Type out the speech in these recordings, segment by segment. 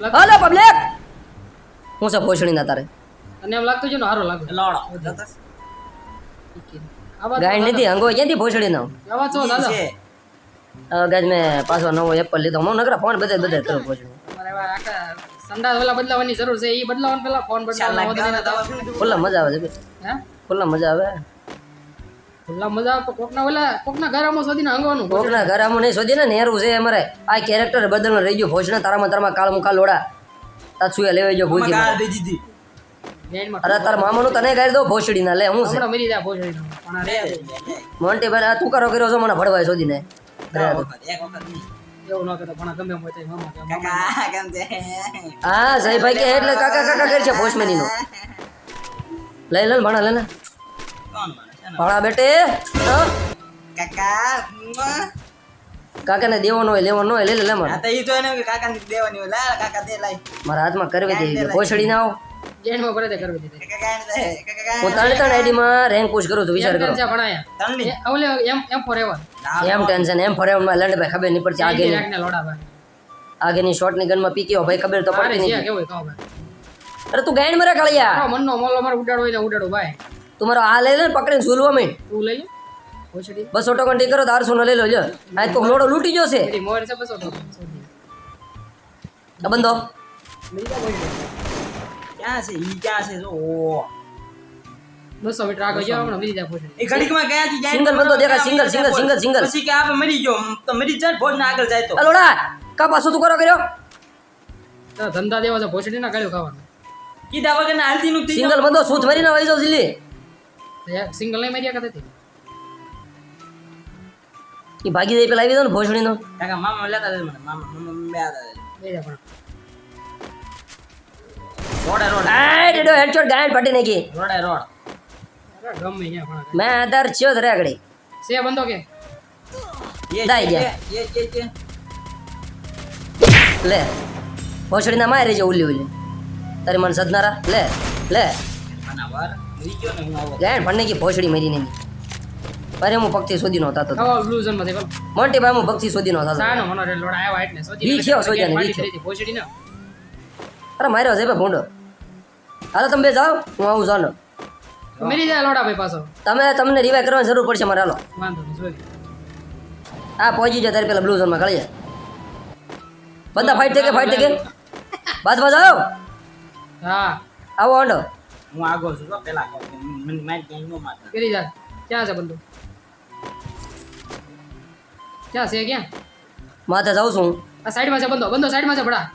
લાગ- પબ્લિક હું છે ભોસડી ના તારે? અને એમ લાગતું છે ને હારો લાગે. લોડો ગાઈડ નથી હંગો ક્યાંથી ભોસડી નો આવા છો. દાદા ગાજ મેં પાછો નવો એપલ લીધો. હું નકરા ફોન બધે બધે કરો ભોસડી ઓલા બદલાવાની જરૂર છે. એ બદલાવાનું પેલા ફોન બદલાવાનો. ખુલ્લા મજા આવે છે ખુલ્લા મજા આવે? ખુલ્લા મજા તો કોકના ઓલા કોકના ઘરામાં શોધીને હંગવાનું કોકના ઘરામાં નહીં શોધી ને નેરું છે અમારે આ કેરેક્ટર બદલ રહી ગયો ભોસડી તારામાં તારામાં કાળ મુકા લોડા તાછુએ લેવાઈ ગયો દીધી અરે તાર મામાનું તને ગાઈ દો ભોસડી ના લે હું છે મરી મોન્ટી ભાઈ આ તું કરો કર્યો છો મને ભડવાય શોધીને હા જયભાઈ કે એટલે કાકા કાકા કરે છે ભોસમેની નો લઈ લે ભણા લે ને ભણા બેટે હા? કાકા. કાકાને દેવાનો હોય લેવાનો હોય લઈ લે લે મને તો ઈ તો એને કે કાકાને દેવાની હોય લા કાકા દે લાય. મારા હાથમાં કરવી દે ભોસડી ના આવ. ગાઈડમાં ભરે તે કરવી દે કાકા કાકા હું ત્રણ ત્રણ આઈડી માં રેન્ક પુશ કરું છું વિચાર કરો. ઓલે એમ એમ ફોર એવર એમ ટેન્શન એમ ફરે માં લંડ ભાઈ ખબર નહીં પડતી ભાઈ. આગેની શોર્ટની ગનમાં પીક્યો ભાઈ ખબર તો પડતી નહીં. કેવું કહો ભાઈ. અરે તું ગાઈડ મરે કાળિયા મનનો મોલો મારે ઉડાડો હોય ને ઉડાડો ભાઈ. તું મારો આ લઈ લે ને પકડીને ઝૂલવા માંડ. તું લઈ લે. બસ ઓટો કંટી કરો તો આઠસો લઈ લો લ્યો આ તો લોડો લૂટી ગયો છે. મોર બંધો. ક્યાં છે? ઈ ક્યાં છે? જો ઓ. બસો મીટર આગળ જાઓ હમણાં મરી જાય એ ઘડીકમાં ગયા છે સિંગલ બંધો દેખાય સિંગલ સિંગલ સિંગલ સિંગલ. પછી કે આપણે મરી ગયો. તો મરી જાય ભોજ ના આગળ જાય તો. કરો કર્યો? ધંધા દેવા છે ભોસડી ના ખાવાનું. કીધા વગર ના હાલતી નું સિંગલ બંધો સૂત ભરીને વહી જાવ સિંગલ નહીં માર્યા કરતી એ ભાગી દઈ પેલા આવી દો ને ભોસડીનો કાકા મામા લેતા દે મને મામા મમ્મી બે હતા લઈ જા પણ. રોડે રોડ. આ ડેડો હેડશોટ ગાયન ફાટી નાખી. રોડે રોડ. અરે ગમે ત્યાં પણ મેં આધાર છો ધરે આગળ. સે બંધો કે? એ દાઈ ગયા. એ એ એ લે ભોસડીના મારે છે ઉલી ઉલી તારી મન સદનારા? લે લે. આના વાર મરી ભણને કે હું ભોસડી મરી નહીં. અરે હું ભક્તિ શોધી નો થતો મોટી ભાઈ હું ભક્તિ શોધી નો થતો સાનો મનો રે લોડા આવ્યા એટલે સોજી વી થયો, સોજા ને, વી થયો. અરે માર્યો છે ભાઈ ભૂંડો. હાલો તમે બે જાઓ હું આવું જાનો મરી જાય લોડા ભાઈ પાછો. તમે તમને રિવાઈ કરવાની જરૂર પડશે મારે હાલો. આ પહોંચી જાય તારે પેલા બ્લુ ઝોનમાં કાઢી જાય બધા ફાઇટ થઈ કે ફાઇટ થઈ કે બાદ બાદ આવો હા. આવો આંડો હું આગો છું તો પેલા મને મેં ક્યાંય નો મારતા કરી જા ક્યાં છે બંધુ? ક્યાં છે ક્યાં? માથે જાઉં છું. આ સાઈડમાં છે બંધો બંધો સાઈડમાં છે ભડા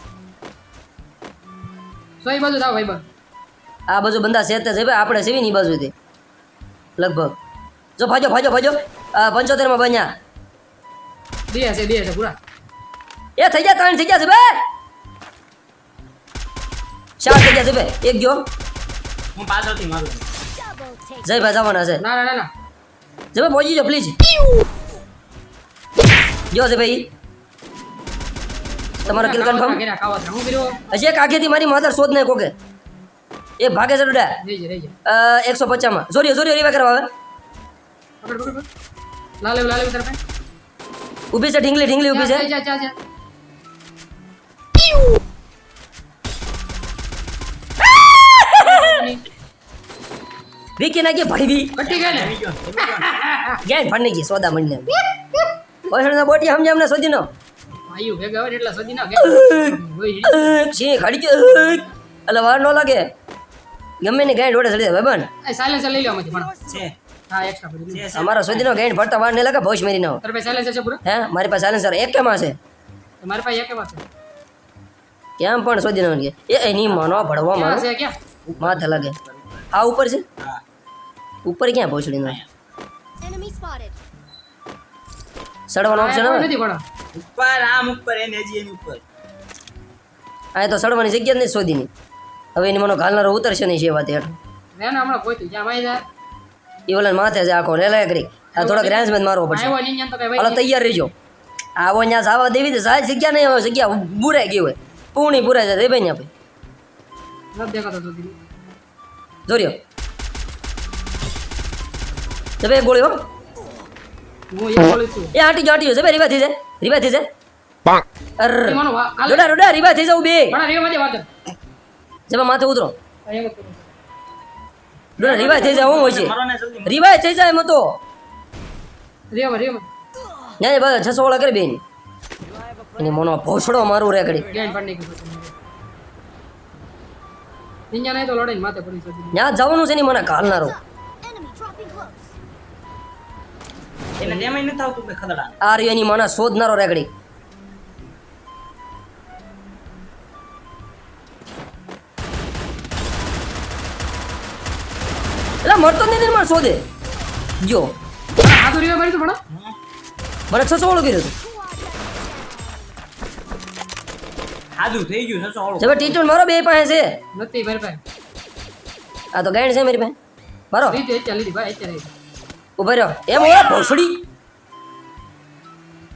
સોઈ બાજુ જાવ ભાઈ બંધ. આ બાજુ બંદા સેતે છે ભાઈ આપણે સેવી ની બાજુથી લગભગ. જો ફાજો ભાજો ફાજો. આ પંચોતેરમાં બન્યા. બે છે બે છે પૂરા. એ થઈ ગયા ત્રણ થઈ ગયા છે બે ચાર થઈ ગયા છે બે એક ગયો હું પાછળથી મારું. જય ભાઈ જવાના છે. ના ના ના જય ભાઈ પહોંચી જાઓ પ્લીઝ જો છે ભાઈ. તમારો કિલ કન્ફર્મ એક આગેથી મારી મધર શોધ નહીં કોકે એ ભાગે છે ડુડા. એકસો પચાસમાં. જોરિયો જોરિયો રીવા કરવા આવે. ઊભી છે ઢીંગલી ઢીંગલી ઊભી છે. વીકી નાખી ભડી બી કટી ગયા ને ગેન ફાડી ગઈ સોદા મંડને ઓછળના બોટી સમજે અમને સોદી નો આયુ ભેગા હોય ને એટલા સદી ના ગયા ખડી કે એટલે વાર નો લાગે. ગમે ને ગાંઠ ઓડે ચડી જાય ભાઈ સાયલેન્સર લઈ લ્યો આમાંથી પણ છે. છે છે. અમારા શોધીનો ગાંઠ ફરતા વાર નહીં લાગે ભવિષ મેરી નો છે હે મારી પાસે સાયલેન્સર એક કેમાં છે? મારી પાસે એક એવા છે? કેમ પણ શોધીનો કે? એ એની માનો ભડવા માં છે માથે લાગે. આ ઉપર છે? હા. ઉપર ક્યાં spotted. સડવાનો ઓપ્શન કોઈ નથી પણ. ઉપર આમ ઉપર એને જી એની ઉપર. આ તો સડવાની જગ્યા જ નથી શોધીની. હવે એની મનો ઘાલનારો ઉતરશે નહીં છે વાત હેઠ રેન હમણાં પહોંચ્યું જ્યાં ભાઈ એ ઓલા માથે છે આખો રેલા કરી. આ થોડોક રેન્જમેન્ટ મારવો પડશે. તો કઈ હાલો તૈયાર રહેજો. આવો ત્યાં જવા દેવી તો સાહેબ જગ્યા નહીં હોય જગ્યા બુરાઈ ગઈ હોય. પૂણી પુરાઈ જાય ભાઈ તો દીદી. જોર્યો. જબે ગોળી હો. હું એક બોલું છું. એ આટી જાટી જબે રીવા થઈ જાય. રીવા થઈ જાય. અર. વા- કાલે રોડા રોડા રીવા થઈ જાવ બે. મારા રેવામાંથી વાત કર. માથે ઉતરો. આ એમ રોડા રીવા થઈ જાવ હું હોય છે. ને થઈ જાય એમ તો રેવા રેવા ન્યાય બસ છસો વાળા કરી બેન. અને મોનો ભોસડો મારું માથે પડી શકે ત્યાં જવાનું છે ની મને કાલનારો એને તેમ નથી આવતું કે ખદડા? આ રહ્યો એની મને શોધનારો રેગડી. એટલે મળતો નથી ને શોધે? જો. આ તો રેવા મારી તો ભણો. મને છસો વાળું કર્યો હતું. હાજુ થઈ ગયું છસો વાળું. હવે ટીટોન મારો બે પાસે છે. નથી મારી પાસે. આ તો ગાઈડ છે મારી પાસે. મારો. લીધી ચાલી ભાઈ અત્યારે ઊભો રહ્યો. એમ ભોસડી.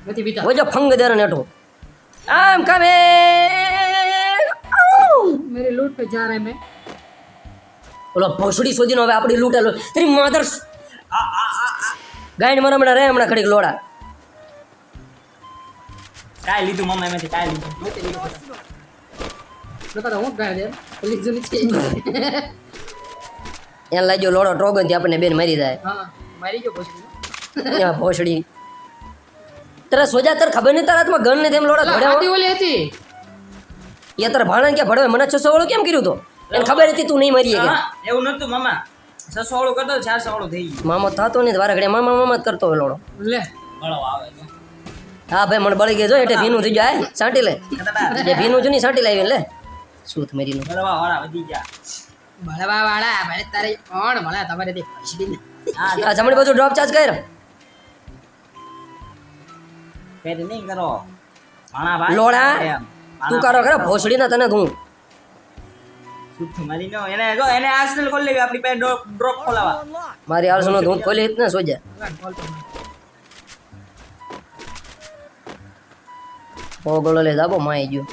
નથી બીતા ફંગ દેર નેટો આમ કમે મેરી લૂટ પે જા રહે મે. ઓલો ભોસડી શોધીને હવે આપણી લૂંટા લો તારી માધર ગાઈડ મને રે હમણાં ખડીક લોડા. કાય લીધું મમ્મા એમાંથી કાય લીધું. નથી લાગ્યો લોડો ટ્રોગનથી આપણને બેન મરી જાય. હા. મારી ત્યાં ભોસડી. તારે સોજા તર ખબર નહીં તારા હાથમાં ગન ને તેમ લોડા આદી ધોડ્યા ઓલી હતી. એ તારા ભાણા કે ભડવે મને છસો વાળું કેમ કર્યું તો? એને ખબર હતી તું નહીં મરી કે એવું નતું મામા. છસો વાળું કરતો તો ચારસો વાળું થઈ ગયો. મામો થાતો નહીં વારા ઘડે મામા મામા જ કરતો હોય લોડો. લે. બળો આવે હા ભાઈ મને બળી ગયો જો એટલે ભીનું થઈ જાય સાંટી લે. એટલે ભીનું છે નહીં સાંટી લાવી લે. સૂત મેરીનું બળવા વાળા વધી ગયા. ભળવા વાળા ભલે તારે કોણ ભલા તમારે તે ખસડી ને હા જમણી બાજુ ડ્રોપ ચાર્જ કર. ફેરી નહીં કરો. ભાણા ભાઈ લોડા તું કરો ખરા ભોસડી ના તને ઘું મારી નો એને જો એને આર્સેનલ ખોલી લેવી આપણી પાસે ડ્રોપ ડ્રોપ ખોલાવા. મારી આળસો નો સોજા. ઓ ગોળો લે દાબો માઈ ગયો.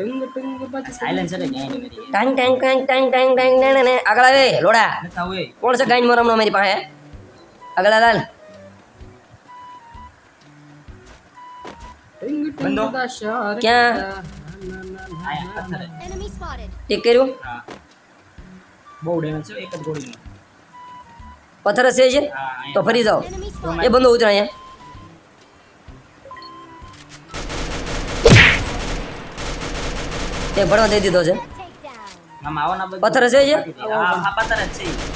ટંગ ટંગ બાજુ સાયલેન્સ એટલે ક્યાંય નહીં મરી. ટાંગ ટાંગ ટાંગ ટાંગ ટાંગ ટાંગ ને ને આગળ આવે લોડા. નતા હોય. કોણ છે ગાઈન મોરમનો મારી પાસે? આગળ હાલ ટંગ ટંગ બંધો. દા શાર ક્યાં? Enemy કર્યું. હા. બહુ ડેમેજ છે એક જ ગોળીનો. પથ્થર છે છે તો ફરી જાઓ. એ. બંધો ઉતરા અહીંયા. એ ભણવા દઈ દીધો છે. પથ્થર છે જે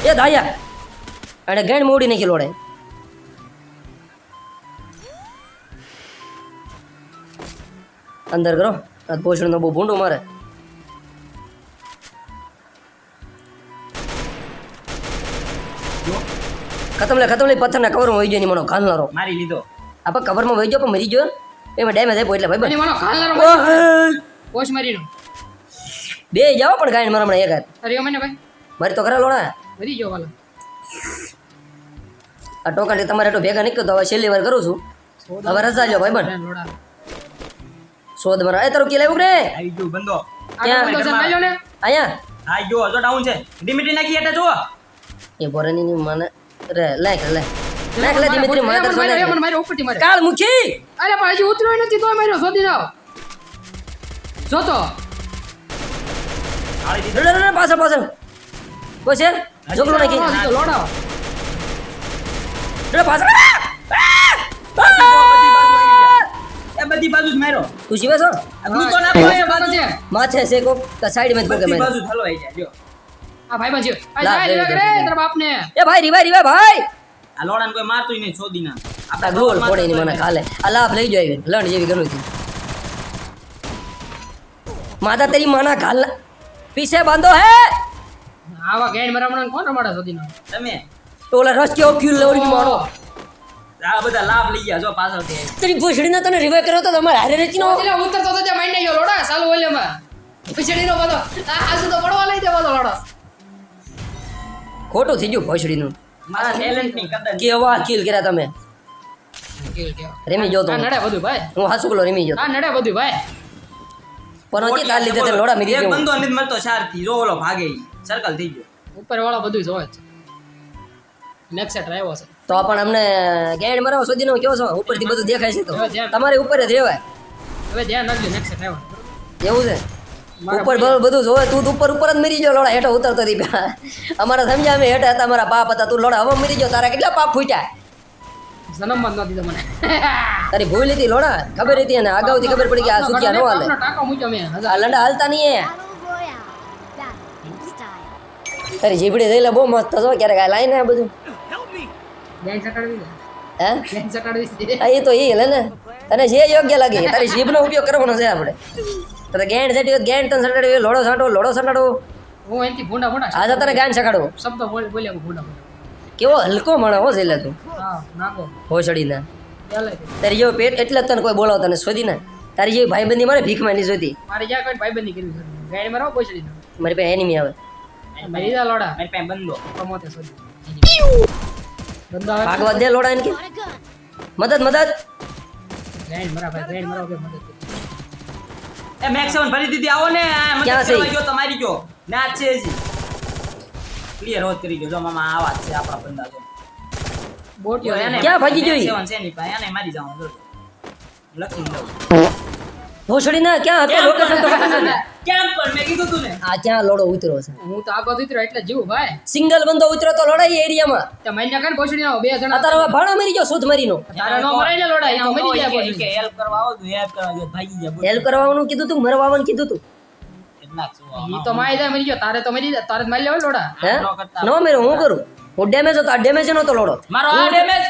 એ દાયા અને ગેણ મોડી નાખી લોડે. અંદર કરો. આ નો બહુ ભૂંડું મારે. ખતમ લે ખતમ લે પથ્થર ના કવરમાં વહી ગયો ની મનો ખાલનારો મારી લીધો. આપણે કવરમાં વહી ગયો પણ મરી ગયો એમાં. ડેમેજ આપ્યો એટલે ભાઈ માનો ખાલનારો બસ. પોશ મારીનો બે જાઓ પણ ગાયન મારા હમણાં એક હાથ. અરે મને ભાઈ. મારી તો ખરા લોડા મરી ગયો વાલા. આ ટોકન તમારે તો ભેગા નીકળતો હવે છેલ્લી વાર કરું છું. હવે રજા જો ભાઈ બન. શોધ મારા. એ તારું કે આવ્યું રે આવી ગયું બંદો આ ક્યાં? અહીંયા? હા જો હજો ડાઉન છે. ડિમિટ્રી નાખી એટલે જો એ બોરેની ની મને રે લાખ લે. લાખ લે ડિમિટ્રી મને દર્શન એ મને લાખ ઉપરથી માર્યો કાળ મુખી અરે પણ હજી ઉતર્યો નથી તો માર્યો શોધી જાવ જોતો. પાછળ પાછળ. કોઈ છે? જોગલું નાખી દીધો, રે પાછળ. એ બધી બાજુ જ માર્યો. તું જીવે છો? આ ગ્લુકોન આપો એ બાજુ. છે. માથે છે કો સાઈડમાં જ પોકે બધી મેરે બાજુ જ હલવાઈ જાય જો. આ ભાઈ બાજી આ જાય રે દે, રે દે. એ ભાઈ રીવાય રીવાય ભાઈ! આ લોડાને કોઈ મારતું નહીં છોડી ના આ ગોળ ફોડે ની મને કાલે આ લાભ લઈ જાય લણ જેવી ગણું હતી માતા તેરી માના ગાલ પીછે બાંધો હે. આવા ગેન મરામણા કોણ રમાડા નાવ તમે? તો ઓલા રસ કેવો ક્યુ લેવડી મારો. આ બધા લાભ લઈ ગયા જો પાછળથી તેરી ભૂસડીને તને રિવાઈવ કર્યો તો તમારે હારે રેતી નો એટલે ઉતરતો તો ત્યાં માઈને ગયો લોડા સાલું ઓલેમાં પીછડીનો બધો. આ તો પડવા લઈ દે બધો લોડો. ખોટું થઈ ગયું ભોસડીનું. મારા ટેલેન્ટની કદર કેવા કિલ કર્યા તમે. રેમી જો તો નડે બધું ભાઈ. હું હાસુ કલો રેમી જો આ નડે બધું ભાઈ. પણ હજી તાર લીધે તે લોડા મીરી એક ગયો. બંદો અનિત મળતો ચારથી. જો ઓલો ભાગે સર્કલ થઈ ગયો. ઉપર વાળો બધું જોવે છે. નેક્સ્ટ સેટ આવ્યો છે. તો પણ અમને ગેડ મરાવો સુધી કયો કેવો છો? ઉપરથી બધું દેખાય છે તો. તમારે ઉપર જ રહેવાય. હવે ધ્યાન રાખજો નેક્સ્ટ આવ્યો એવું છે? ઉપર બધું જોવે તું ઉપર ઉપર જ મરી ગયો લોડા હેઠો ઉતરતો હતી અમારા સમજ્યા અમે હેઠા હતા અમારા પાપ હતા તું લોડા હવે મરી ગયો તારા કેટલા પાપ ફૂટ્યા? જન્મમાં જ ન મને. તારી ભૂલ હતી લોડા. ખબર હતી અને અગાઉથી ખબર પડી કે આ સુખિયા નો હાલે. ટાંકો મૂક્યો મેં આ લંડા હાલતા નહીં. તારી જીબડી થયેલા બહુ મસ્ત છો ક્યારેક આ લાઈને આ બધું. હે? એ તો એ લે ને. તને જે યોગ્ય લાગે તારી જીભનો ઉપયોગ કરવાનો છે આપણે. તને ગેંડ સેટી ગેંડ તને સટાડવી લોડો સાંટો લોડો સટાડો હું એનથી ભૂંડા ભૂંડા આજે તારે ગાંડ સકાડવો શબ્દ બોલ્યા ભૂંડા. કેવો હલકો માણો હો છે તું. હોસડીના તારી જેવો પેટ એટલે તને કોઈ બોલાવતા ને શોધી ને તારી જેવી ભાઈબંધી મારે ભીખમાં નહીં જોતી મારે જ્યાં કોઈ ભાઈબંધી કરવી છે ગાડી માં રહો પહોંચડી મારી પાસે એનિમી આવે. મરી જા લોડા. મારી પાસે બંધો કમોતે શોધી બંદા ભાગવા દે લોડા એને કે. મદદ મદદ. ગાડી મરા ભાઈ ગાડી મરાવો કે મદદ એ મેક્સ 7 ભરી દીધી આવો ને. આ મતલબ કરવા ગયો તમારી ગયો. ના છે હજી ક્લિયર હોત કરી ગયો. જો મામા આ વાત છે આપણા બંદા તો. બોટિયો એને. ક્યાં ભાગી ગઈ? સેવન છે ની ભાઈ એને મારી જાવ જો લખી દઉં હોસડીના ક્યાં હતો? લોકેશન તો કેમ પર મેં કીધું તું ને. આ ક્યાં લોડો ઉતરો છે? હું તો આગળ ઉતરો એટલે જીવ ભાઈ. સિંગલ બંદો ઉતરો તો લડાઈ એરિયામાં. તે મહિના કાંઈ ભોસડી ના બે જણા અત્યારે હવે ભાણો મરી ગયો સુધ મરીનો. તારા નો મરાઈ ને લડાઈ એ તો મરી જાય કે હેલ્પ કરવા આવો તું હેલ્પ કરવા જો ભાગી જાય હેલ્પ કરવાનું કીધું તું મરવાનું કીધું તું. ઈ તો મારી જાય મરી ગયો તારે તો મરી જાય તારે તો મારી લેવા લોડા. હે? ન કરતા. નો મેરે હું કરું? હું ડેમેજ હતો આ ડેમેજ નતો લોડો. મારો આ ડેમેજ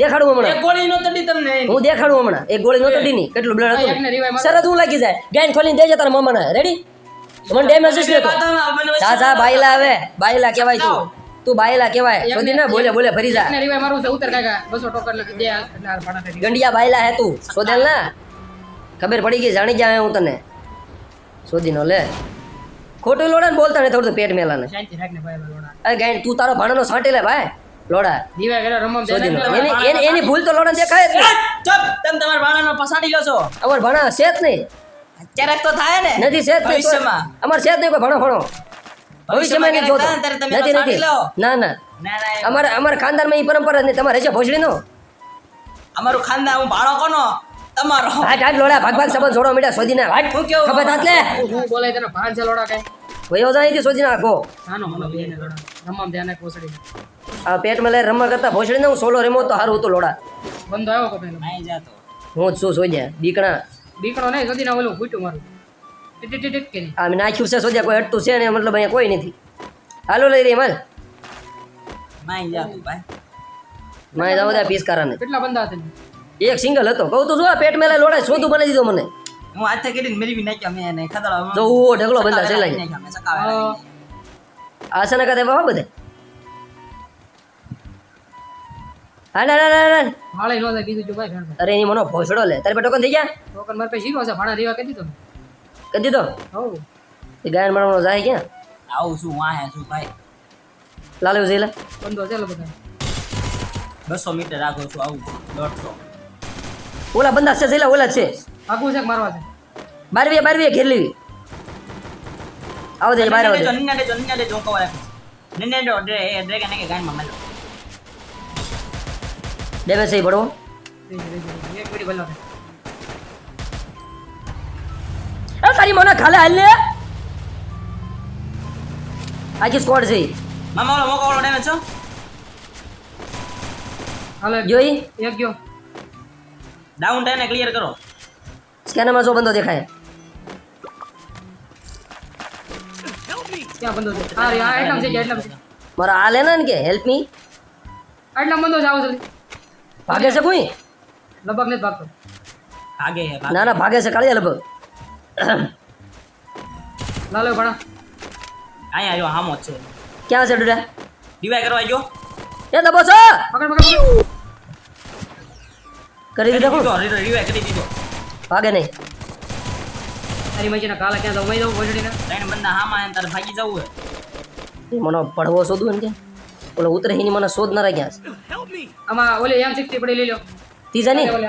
દેખાડું એક હમણાં ગોળી નો તડી તમને હું દેખાડું હમણાં. એક ગોળી નતો ડીની કેટલું બ્લડ હતું. સરસ હું લાગી જાય. ગાઈન ખોલીને દેજે તારા મામાને. રેડી મને ડેમેજ જ લેતો જા જા બાયલા આવે. બાયલા કહેવાય તું. તું બાયલા કહેવાય. શોધી ને બોલે બોલે ફરી જા. એકને મારું છે ઉતર કાકા. બસો ટોકન દે ગંડિયા બાયલા હે તું. શોધેલ ના? ખબર પડી ગઈ જાણી જાય હું તને. શોધી નો લે. ખોટું લોડા ને બોલતા ને થોડું પેટ મેલા ને શાંતિ રાખને ભાઈ લોડા. અરે ગાઈ તું તારો ભાણાનો સાંટી લે ભાઈ લોડા. દીવા ગેલો રમમ દે. એની એની- ભૂલ તો લોડા દેખાય જ ચપ. તમે તમારા ભાણાનો પસાડી લો છો. અમાર ભણા સેત નહીં. ક્યારેક તો થાય ને. નથી છે જ નહીં તો- ભવિષ્યમાં. અમાર સેત નહીં કોઈ ભણો ભણો ભવિષ્યમાં નહીં જોતો. નથી નથી. ના ના. અમારા અમારા ખાનદાનમાં એ પરંપરા નહીં. તમારે છે ભોસડીનો અમારું ખાનદાન હું ભાડો કોનો? તમારો. હાટ હાટ લોડા ભાગ ભાગ સંબંધ જોડો મીડા સોજીને હાટ. હું કેવું? ખબર થાત લે હું બોલે તને ભાન છે લોડા કઈ? કોઈ જાય થી સોજી નાખો નાનો મને બે ને લોડા રમમ ધ્યાને કોસડી આ પેટ મલે રમવા કરતા ભોસડીને હું સોલો રમો તો હારું હતું લોડા. બંધો આવ્યો કોઈ પેલો નહીં જાતો. હું જ શું શોધ્યા બીકણા બીકણો નહીં સોજી ના ઓલું ફૂટ્યું મારું. ટીટ ટીટ ટીટ કરી આ નાખ્યું છે સોજ્યા કોઈ અટતું છે ને મતલબ અહીંયા કોઈ નથી. હાલો લઈ રહી માલ માય જાતો ભાઈ. જાવ પીસ કારાને કેટલા બંદા હતા એક સિંગલ હતો. કહું તો જો પેટ મેલા લોડાય શોધું બનાવી દીધો મને. હું હાથે કરીને મેળવી નાખ્યા અમે એને. ખતરા જો ઓ ઢગલો બંધા છે લઈ આ છે ને કદે બહુ બધે. હા ના ના ના ના હાળે નો થાય કીધું જો ભાઈ અરે એની મનો ભોસડો લે. તારે ટોકન થઈ ગયા? ટોકન મારે પાસે શીરો છે ભાડા રેવા કરી દીધો. કરી દીધો? હો એ ગાયન મારવાનો જાય ક્યાં? આવું શું વાહે શું ભાઈ. લાલ્યો છે લે બંધો છે બધા બસો મીટર રાખો છું આવું દોઢસો. ઓલા બંદા છે છેલ્લા ઓલા છે. ભાગવું છે મારવા છે? બારવીએ બારવીએ ઘેર લેવી આવો દે બહાર આવો દે નિન્ના દે નિન્ના દે જોકો કવા રાખીશ નિન્ના દેજો ડ્રે એ કે ગાનમાં મેલો પડવો રહી જાય, એક મિનિટ ભલો એ તારી મને ખાલે હાલ લે. આખી સ્કોડ છે મામા ઓલો મોકો ઓલો ડેમેજ છો? હાલે જોઈ? એક ગયો. ડાઉન ટાઈને ક્લિયર કરો. સ્કેનરમાં જો બંદો દેખાય. ક્યાં બંધો છે હા રે, આ એટલામાં છે એટલામાં છે મારા આ લેના ને કે હેલ્પ મી આટલામાં બંધો જાવ જલ્દી. ભાગે છે કોઈ? લગભગ નથી ભાગતો. ભાગે હે ના ના ભાગે છે કાળિયા લગભગ. લાલો ભણા. અહીંયા જો હામો જ છે. ક્યાં છે ડુડા? ડિવાઈ કરવા ગયો. એ દબો છો! પકડ પકડ. કરી દીધો. ભાગે નહીં. તારી મજીના કાલા ક્યાં જાવ મઈ જાવ ભોજડીના ત્રણ બંદા હામાં આયા તારે ભાગી જવું હે. મને પડવો શોધવું ને કે. ઓલો ઉતરે એની મને શોધ ના રાખ્યા. છે આમાં ઓલે એમ સિક્સટી પડી લઈ લો ત્રીજા નહીં ઓલે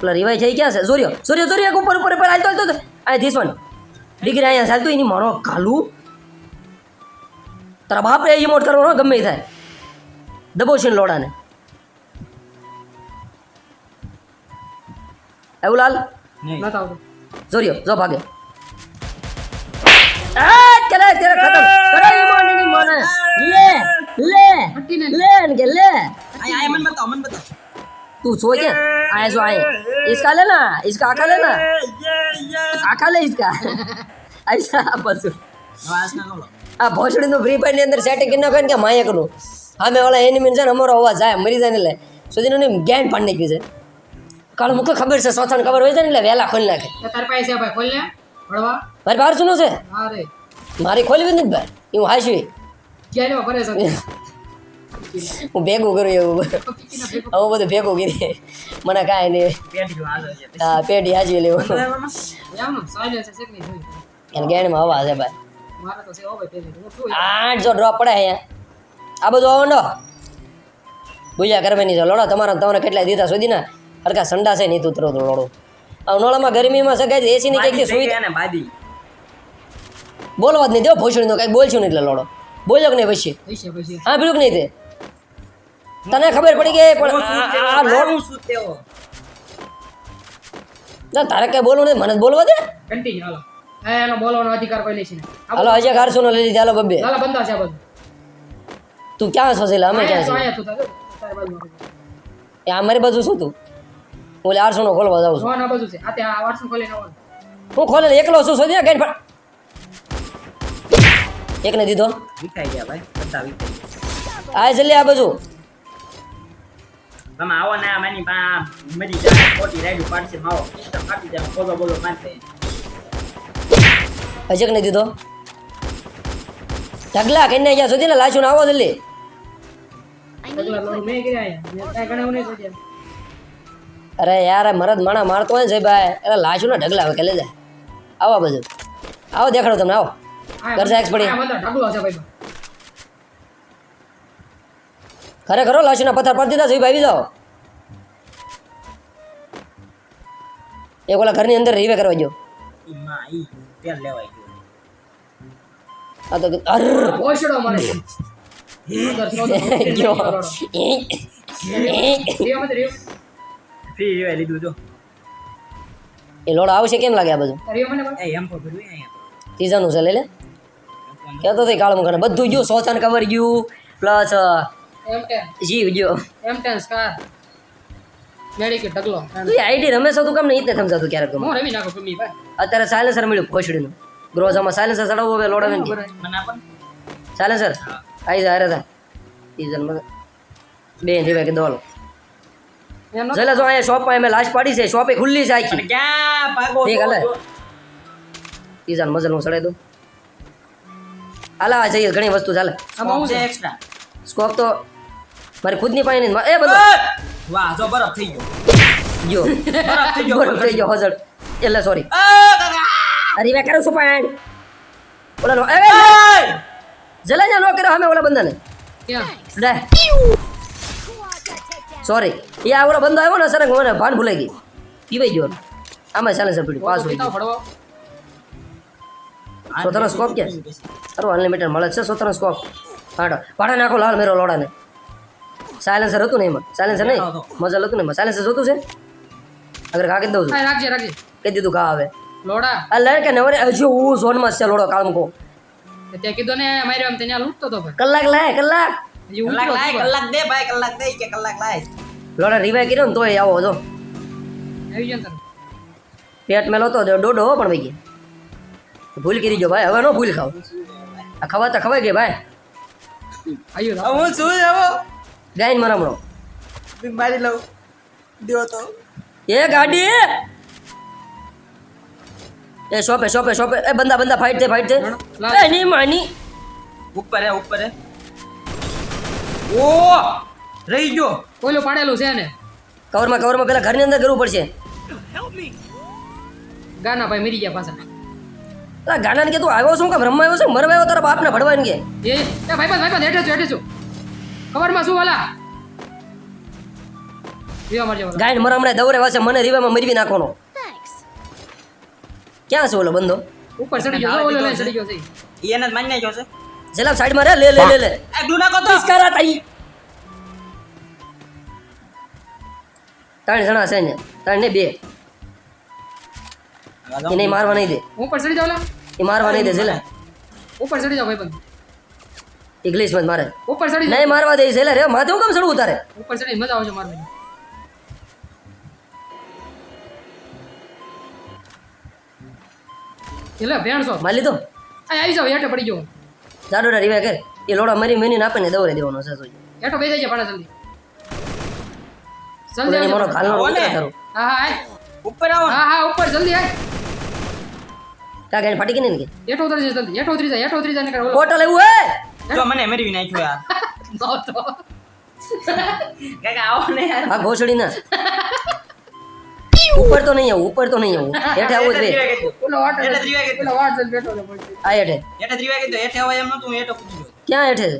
પેલા રિવાઈ થઈ ગયા છે. સૂર્ય સૂર્ય સૂર્ય ઉપર ઉપર ઉપર હાલતો હાલતો આ ધીસ વન ડિગ્રી અહીંયા ચાલતું એની મારો કાલુ તારા બાપરે ઇમોટ કરવાનો ગમે થાય. દબોશીને લોડાને. એવું લાલ નહીં નતા આવતું જોરિયો જો ભાગે આ કરે તેરે ખતમ કરે ઈ મોને ની મોને લે લે હટીને. લે ને કે લે આય આય મન બતાવો મન બતાવો तू सो क्या आए सो आए इसका लेना इसका आका लेना आका ले इसका ऐसा बस હવે આજના નો લો આ ભોસડીનું ફ્રી ફાયરની અંદર સેટિંગ કરી નાખે ને કે માયકનું સામે વાળા એનિમી છે ને અમારો અવાજ જાય મરી જાય ને એટલે સુધીનું નહીં ગેન પાડી નાખ્યું છે કાળ મુકે ખબર છે સોથાને ખબર હોય છે ને એટલે વહેલા ખોલી નાખે. તાર પાસે છે ભાઈ ખોલ ને. ભણવા મારી બહાર શું છે? અરે મારી ખોલવી નથી ભાઈ હું હાશવી ક્યારે લેવા ભરે છે? હું ભેગું કરું એવું. આવું બધું ભેગું કરી મને કાંઈ નહીં. હા પેઢી હાજવી લેવું? એને ગેણમાં અવાજ છે ભાઈ. મારે તો છે હો ભાઈ પહેલેથી. હું છું આઠ જો ડ્રોપ પડે અહીંયા. આ બધું આવો બુજા કરવાની છે. લોડો તમારા તમને કેટલા દીધા સુધી ના હરકા સંડા છે નહીં ઉતરો તો લોડો ઉનાળામાં ગરમીમાં સગાઈ એસી ની કંઈક સુવિધા બાદી. બોલવા જ નહીં દેવો ભોસડીનો કઈ બોલશું નહીં એટલે લોડો બોલ્યો કે નહીં પછી હા પેલું કે નહીં તે? તને ખબર પડી કે પણ આ- લોડ શું તેવો? ના, તારે કઈ બોલવું નહીં મને જ બોલવા દે. કન્ટિન્યુ હાલો. એ એનો બોલવાનો અધિકાર કોઈ નહીં. છે હાલો હજી કારસો નો લઈ લીધી હાલો બબ્બે લાલા બંધા છે બધું. તું ક્યાં છો એટલે અમે ક્યાં બાજુમાં. એ આ મારી બાજુ શું તું? ઓલે આરસો નો ખોલવા જાઉં છું. આ ખોલીને હું ખોલે એકલો છું સોધ્યા ગઈ એકને દીધો. વિખાઈ ગયા ભાઈ બધા વિખાઈ આ જલ્દી આ બાજુ. તમે આવો ને માની પા મરી જાય ખોટી રાઈડ પાડશે માવો તો કાપી જાય બોલો બોલો માનતે હજક ને દીધો. ઢગલા કઈને ગયા સુધી ને આવો જલ્દી. મેં કર્યા મેં કાંઈ નહીં. અરે યાર મરદ માણા મારતો હોય ને છે ભાઈ એટલે લાશું ના ઢગલા કે લે જાય આવો બધું બાજુ. આવો દેખાડો તમને આવો. કરજા એક્સ પડી. ખરેખર હો, લાચુના પથ્થર પડી દીધા છે ભાઈ જાઓ. એક ઓલા ઘરની અંદર રીવે કરવા ગયો. આ તો અર. ગયો. ફ્રી રેવાય લીધું જો. એ લોડ આવશે કેમ લાગે આ બધું? એ એમ પર ભર્યું અહીંયા. ત્રીજાનું છે લઈ લે. કહેતો થઈ કાળમ કરે બધું ગયું સોચાન કવર ગયું પ્લસ M10 જીવ ગયો. M10 સ્કાર મેડિકેટ ઢગલો? તું આઈડી રમેશો તું કેમ નહીં ઇતને સમજાતું ક્યારેક તું? હું રમી નાખો ગમી ભાઈ. અત્યારે સાયલેન્સર મળ્યું ખોશડીનું. ગ્રોઝામાં સાયલેન્સર ચડાવવું હવે લોડ આવે મને આપણ સાયલેન્સર આવી જાય અરે સીઝન બે રીવે કે દોલો જલે જો અહીંયા શોપમાં અમે લાશ પાડી છે શોપે ખુલ્લી છે આખી. ક્યાં ભાગો ઠીક, હાલે. છો? સીઝન મજલ હું ચડાઈ દઉં. હાલા જઈએ ઘણી વસ્તુ ચાલે આમાં છે extra. સ્કોપ તો મારી ખુદની પાસે નહીં એ બધો. વાહ જો બરફ થઈ ગયો. ગયો. બરફ થઈ ગયો બરફ થઈ ગયો હજળ. એટલે સોરી અરે મેં કરું છું પણ? ઓલા નો એ! નો કર્યો અમે ઓલા બંદાને ક્યાં? લે. સોરી એ આ ઓલો બંદો આવ્યો ને સર મને ભાન ભૂલાઈ ગઈ પીવાઈ ગયો આમાં ચાલે છે પીડ્યું પાસ હોય પીતા ભડવો સોતરનો સ્કોપ ક્યાં સારું અનલિમિટેડ મળે છે સોતરનો સ્કોપ હાડો પાડા નાખો લાલ મેરો લોડાને સાયલેન્સર હતું ને એમાં સાયલેન્સર નહીં મજલ હતું ને એમાં સાયલેન્સર જોતું છે અગર કાકી દઉં છું હા રાખજે રાખજે કહી દીધું કા આવે લોડા આ લડ કે નવરે હજુ હું ઝોનમાં જ છે લોડો કામ કો તે કીધું ને માર્યો એમ તે ત્યાં લૂંટતો હતો ભાઈ કલાક લાય કલાક હજી કલાક લાય કલાક દે ભાઈ કલાક દે કે કલાક લાય લોડા રિવાય કર્યો ને તોય આવો જો આવી ગયો પેટ મેલો તો દોડો હો પણ ભાઈ ભૂલ કરી જો ભાઈ હવે નો ભૂલ ખાવ આ ખવા તો ખવાય ગઈ ભાઈ આવ્યો હું શું આવો ગાયન મરામણો મારી લઉં તો એ ગાડી એ શોપે શોપે શોપે એ બંદા બંદા ફાઈટ થે ફાઈટ થે એ ની માની ઉપર હે ઉપર હે ઓ! રહી ગયો. ઓલું પાડેલું છે ને કવરમાં કવરમાં પેલા ઘરની અંદર કરવું પડશે. ગાના ભાઈ મરી ગયા પાછા. આ ગાનાને કે તું આવ્યો શું કામ રમવા આવ્યો છે? મરવા આવ્યો તારા બાપને ભડવાને કે? એ એ ભાઈ ભાઈ બસ હેઠે છું હેઠે છું. કવરમાં શું વાલા મારજો. ગાયન મરામણે દવરે વાસે મને રીવામાં મરવી નાખવાનો. ક્યાં છે ઓલો બંદો? ઉપર ચડી ગયો ઓલો ચડી ગયો છે. એને જ મારી નાખ્યો છે? જલાબ સાઈડમાં રે લે લે લે લે. એ ડુના કો તો. કરા તઈ. ત્રણ જણા છે ને ત્રણ ને બે. એને મારવા નહીં દે. ઉપર ચડી જાવ લા. એ મારવા નહીં દે જલા. ઉપર ચડી જાવ ભાઈબંધ ઇંગ્લિશમાં જ મારે. ઉપર ચડી નહીં મારવા દે છે લે રે માથે હું કેમ ચડવું ઉતારે ઉપર ચડી મજા આવશે મારવાની. એટલે ભેણસો. મારી લીધો? આ આવી જાવ હેઠે પડી ગયો જાડોડા રીવા કર એ લોડા મરી મરીને આપે ને દવરે દેવાનો છે સોજો હેઠો બેસી જાય પાડા જલ્દી. જલ્દી મારો. કાલનો આવો કરો. હા હા આય. ઉપર આવો. હા હા ઉપર જલ્દી આય કા ગાડી ફાટી ગઈ ને કે? હેઠો ઉતરી જાય જલ્દી. હેઠો ઉતરી જાય હેઠો ઉતરી જાય ને બોટલ એવું હે? જો મને મેળવી નાખ્યો યાર નો તો. કાકા આવો ને યાર. આ ઘોસડી ના ઉપર તો નહીં આવું ઉપર તો નહીં આવું. હેઠે આવું જ રે. હેઠે ત્રીવા કીધું. ઓલો વાટ હેઠે ત્રીવા કીધું. ઓલો વાટ જલ્દી બેઠો છે પછી. આ હેઠે. હેઠે ત્રીવા કીધું. હેઠે અવાય એમ નતું, હું હેઠે કૂદી ગયો. ક્યાં હેઠે છે?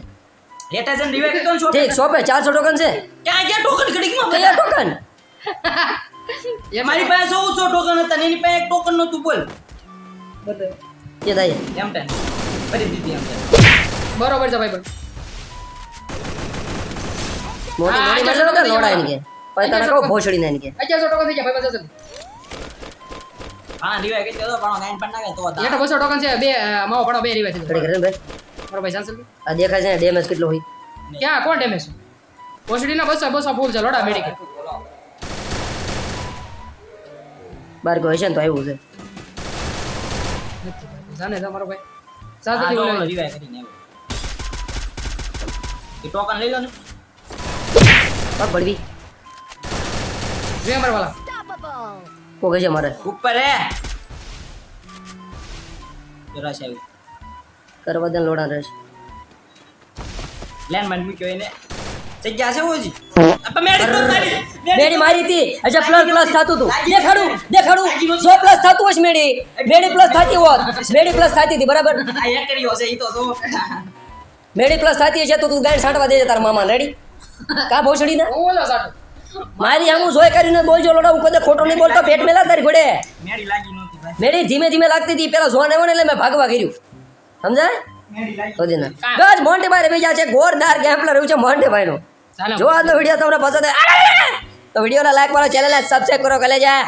હેઠે જઈને રીવા કીધું ને શોપે. ઠીક શોપે ચારસો ટોકન છે? ક્યાં ગયા ટોકન? ઘડીકમાં કયા ટોકન? એ મારી પાસે ચૌદસો ટોકન હતા ને એની પાસે એક ટોકન નતું બોલ. બધે. એ થાય. એમ ટેન ફરી દીધી એમ ટેન બરોબર છે ભાઈ મોટી હા, મોટી ચારસો મતલબ ટોકન લોડા થઈ એને કે? પછી તને કહું ભોસડી ને કે અગિયારસો ટોકન થઈ ગયા ભાઈ બધા હા રીવા કીધું હતો પણ ગાઈન પણ નાખે તો હતા. બસો ટોકન છે બે માવો પડો બે રીવા થઈ ઘડી જાય ભાઈ. મારો ભાઈ ચાલશે આ દેખાય છે ડેમેજ કેટલો હોય. ક્યાં કોણ ડેમેજ? છે ઓસડીના બસો બસો ફૂલ છે લોડા મેડિકલ. બાર હશે ને તો આવ્યું છે. જાને તમારો ભાઈ. કરીને આવ્યો. એ ટોકન લઈ લો ને. પડવી નંબર વાળા. Unstoppable. છે મારે. ઉપર હે. જરાશ આવ્યું કરવા દે લોડા રહેશે લેન્ડમાઇન મૂક્યો એને જગ્યા છે ઓજી? અપા મેડી તો તારી મેડી મારી હતી. અચ્છા પ્લસ પ્લસ થતું હતું. દેખાડું દેખાડું. જો પ્લસ થાતું હોય મેડી. મેડી પ્લસ થાતી હોત. મેડી પ્લસ થાતી હતી બરાબર? આ એક કર્યો છે ઈ તો જો મેડી પ્લસ થાતી હશે તો તું ગાડી સાટવા દેજે તારા મામા રેડી કા ભોસડી ના ઓલો સાટો? મારી આમ જોઈ કરીને બોલજો લોડા હું કદે ખોટો નહીં બોલતો પેટ મેલા તારી ઘોડે મેડી લાગી નહોતી મેડી ધીમે ધીમે લાગતી હતી પેલા જોન આવ્યો ને એટલે મેં ભાગવા કર્યું. સમજાય? હોદી ના ગજ મોન્ટે ભાઈ બીજા છે ગોરદાર ગેમ્પલર રહ્યું છે મોન્ટે ભાઈ નો ચાલો. જો આજનો વીડિયો તમને પસંદ આવે. તો વિડીયોના લાઈક મારો ચેનલને સબસ્ક્રાઈબ કરો કલે જા